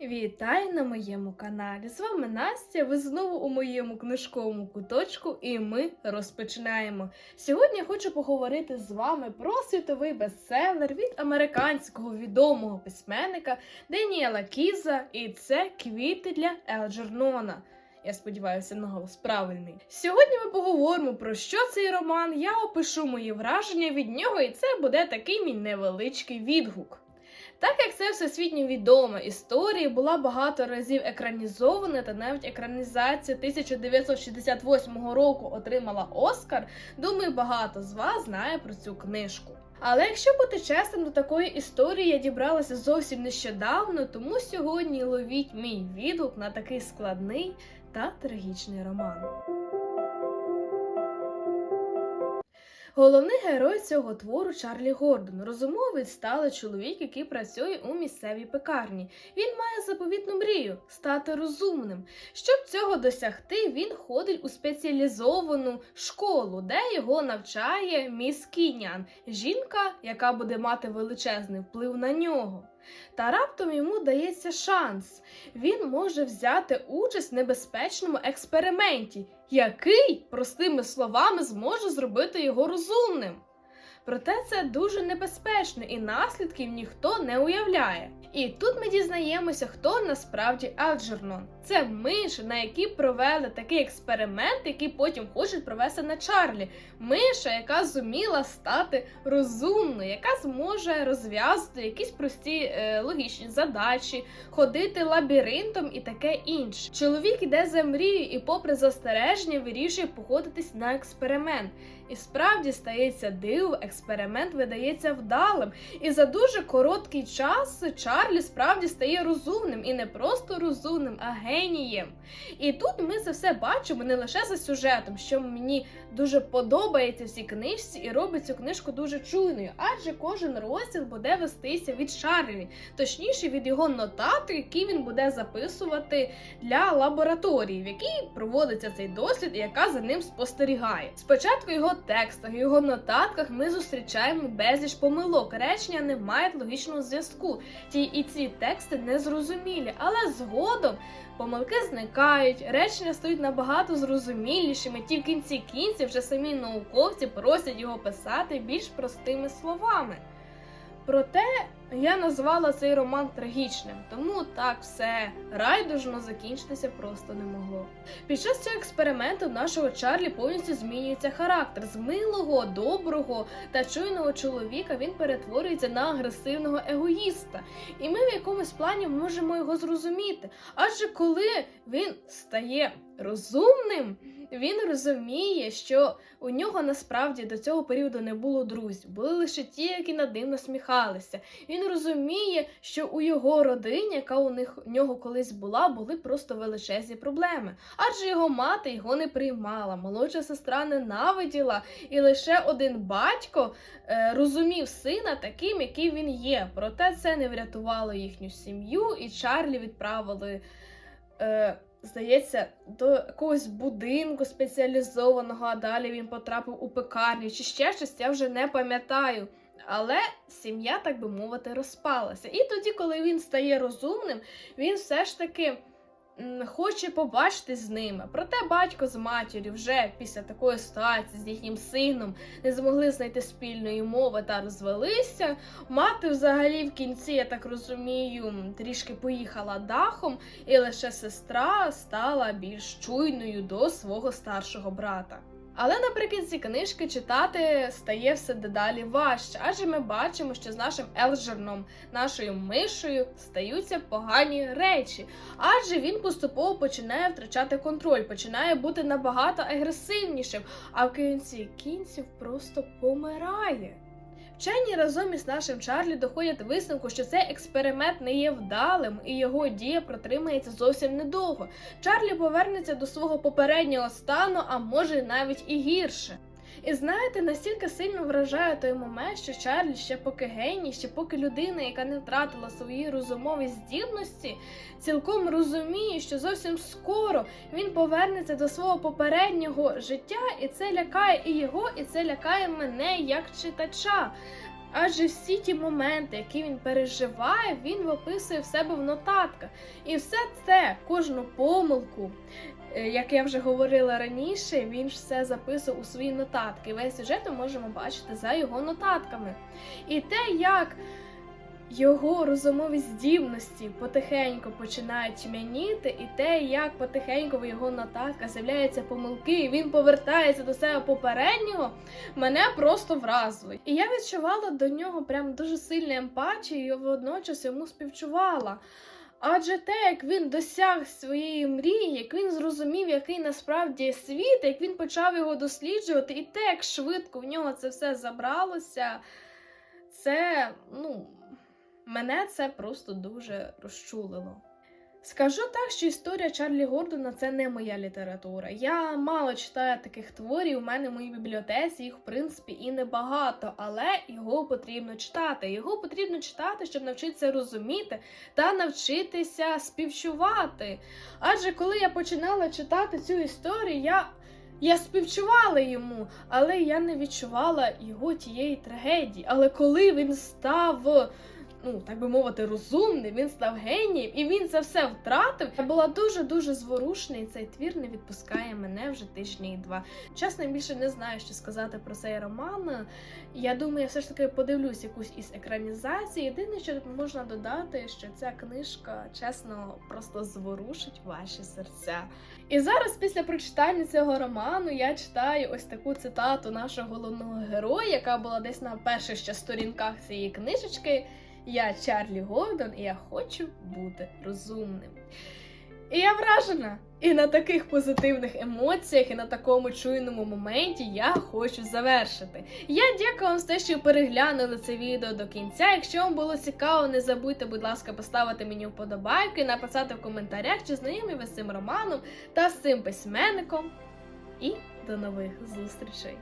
Вітаю на моєму каналі. З вами Настя. Ви знову у моєму книжковому куточку, і ми розпочинаємо. Сьогодні я хочу поговорити з вами про світовий бестселер від американського відомого письменника Деніела Кіза, і це квіти для Елджернона. Я сподіваюся, наголос правильний. Сьогодні ми поговоримо про що цей роман. Я опишу мої враження від нього, і це буде такий мій невеличкий відгук. Так як це всесвітньо відома історія, була багато разів екранізована, та навіть екранізація 1968 року отримала Оскар, думаю, багато з вас знає про цю книжку. Але якщо бути чесним, до такої історії я дібралася зовсім нещодавно, тому сьогодні ловіть мій відгук на такий складний та трагічний роман. Головний герой цього твору Чарлі Гордон, розумовий сталий чоловік, який працює у місцевій пекарні. Він має заповітну мрію стати розумним. Щоб цього досягти, він ходить у спеціалізовану школу, де його навчає міс Кінян, жінка, яка буде мати величезний вплив на нього. Та раптом йому дається шанс. Він може взяти участь в небезпечному експерименті, який, простими словами, зможе зробити його розумним. Проте це дуже небезпечно і наслідків ніхто не уявляє. І тут ми дізнаємося, хто насправді Алджернон. Це миша, на якій провели такий експеримент, який потім хочуть провести на Чарлі. Миша, яка зуміла стати розумною, яка зможе розв'язати якісь прості е, логічні задачі, ходити лабіринтом і таке інше. Чоловік іде за мрією і, попри застереження, вирішує походитись на експеримент. І справді стається диво, експеримент видається вдалим. І за дуже короткий час Чарлі справді стає розумним і не просто розумним, а генієм. І тут ми це все бачимо не лише за сюжетом, що мені дуже подобається в цій книжці і робить цю книжку дуже чуйною, адже кожен розділ буде вестися від Чарлі, точніше від його нотату, які він буде записувати для лабораторії, в якій проводиться цей дослід і яка за ним спостерігає. Спочатку його текстах, його нотатках ми зустрічаємо безліч помилок. Речення не мають логічного зв'язку. Ті і ці тексти незрозумілі, але згодом помилки зникають, речення стають набагато зрозумілішими. Ті в кінці кінці вже самі науковці просять його писати більш простими словами. Проте я назвала цей роман трагічним, тому так все райдужно закінчитися просто не могло. Під час цього експерименту нашого Чарлі повністю змінюється характер. З милого, доброго та чуйного чоловіка він перетворюється на агресивного егоїста. І ми в якомусь плані можемо його зрозуміти. Адже коли він стає розумним, він розуміє, що у нього насправді до цього періоду не було друзів, були лише ті, які над ним насміхалися. Він розуміє, що у його родині, яка у них у нього колись була, були просто величезні проблеми. Адже його мати його не приймала, молодша сестра ненавиділа, і лише один батько е, розумів сина таким, який він є. Проте це не врятувало їхню сім'ю, і Чарлі відправили. Е, Здається, до якогось будинку спеціалізованого, а далі він потрапив у пекарню чи ще щось, я вже не пам'ятаю. Але сім'я, так би мовити, розпалася. І тоді, коли він стає розумним, він все ж таки хоче побачити з ними. Проте батько з матір'ю вже після такої ситуації з їхнім сином не змогли знайти спільної мови та розвелися. Мати взагалі в кінці, я так розумію, трішки поїхала дахом, і лише сестра стала більш чуйною до свого старшого брата. Але наприкінці книжки читати стає все дедалі важче, адже ми бачимо, що з нашим Елджерном, нашою мишою, стаються погані речі. Адже він поступово починає втрачати контроль, починає бути набагато агресивнішим, а в кінці кінців просто помирає. Вчені разом із нашим Чарлі доходять висновку, що цей експеримент не є вдалим і його дія протримається зовсім недовго. Чарлі повернеться до свого попереднього стану, а може навіть і гірше. І знаєте, настільки сильно вражає той момент, що Чарлі ще поки геній, ще поки людина, яка не втратила свої розумові здібності, цілком розуміє, що зовсім скоро він повернеться до свого попереднього життя, і це лякає і його, і це лякає мене як читача. Адже всі ті моменти, які він переживає, він описує в себе в нотатках. І все це, кожну помилку, як я вже говорила раніше, він ж все записував у свої нотатки. Весь сюжет ми можемо бачити за його нотатками. І те, як його розумові здібності потихеньку починають тьмяніти, і те, як потихеньку в його нотатках з'являються помилки, і він повертається до себе попереднього, мене просто вразило. І я відчувала до нього прям дуже сильну емпатію, і водночас йому співчувала. Адже те, як він досяг своєї мрії, як він зрозумів, який насправді світ, як він почав його досліджувати, і те, як швидко в нього це все забралося, це, ну, мене це просто дуже розчулило. Скажу так, що історія Чарлі Гордона це не моя література. Я мало читаю таких творів. У мене в моїй бібліотеці їх в принципі і небагато, але його потрібно читати. Його потрібно читати, щоб навчитися розуміти та навчитися співчувати. Адже коли я починала читати цю історію, я. Я співчувала йому, але я не відчувала його тієї трагедії. Але коли він став ну так би мовити, розумний, він став генієм, і він це все втратив. Я була дуже дуже зворушна, і цей твір не відпускає мене вже тижні два. Чесно, я більше не знаю, що сказати про цей роман. Я думаю, я все ж таки подивлюсь якусь із екранізацій. Єдине, що можна додати, що ця книжка чесно просто зворушить ваші серця. І зараз, після прочитання цього роману, я читаю ось таку цитату нашого головного героя, яка була десь на перших ще сторінках цієї книжечки. Я Чарлі Гордон, і я хочу бути розумним. І я вражена. І на таких позитивних емоціях, і на такому чуйному моменті я хочу завершити. Я дякую вам за те, що переглянули це відео до кінця. Якщо вам було цікаво, не забудьте, будь ласка, поставити мені вподобайки, написати в коментарях, чи знайомі ви з цим романом та з цим письменником. І до нових зустрічей!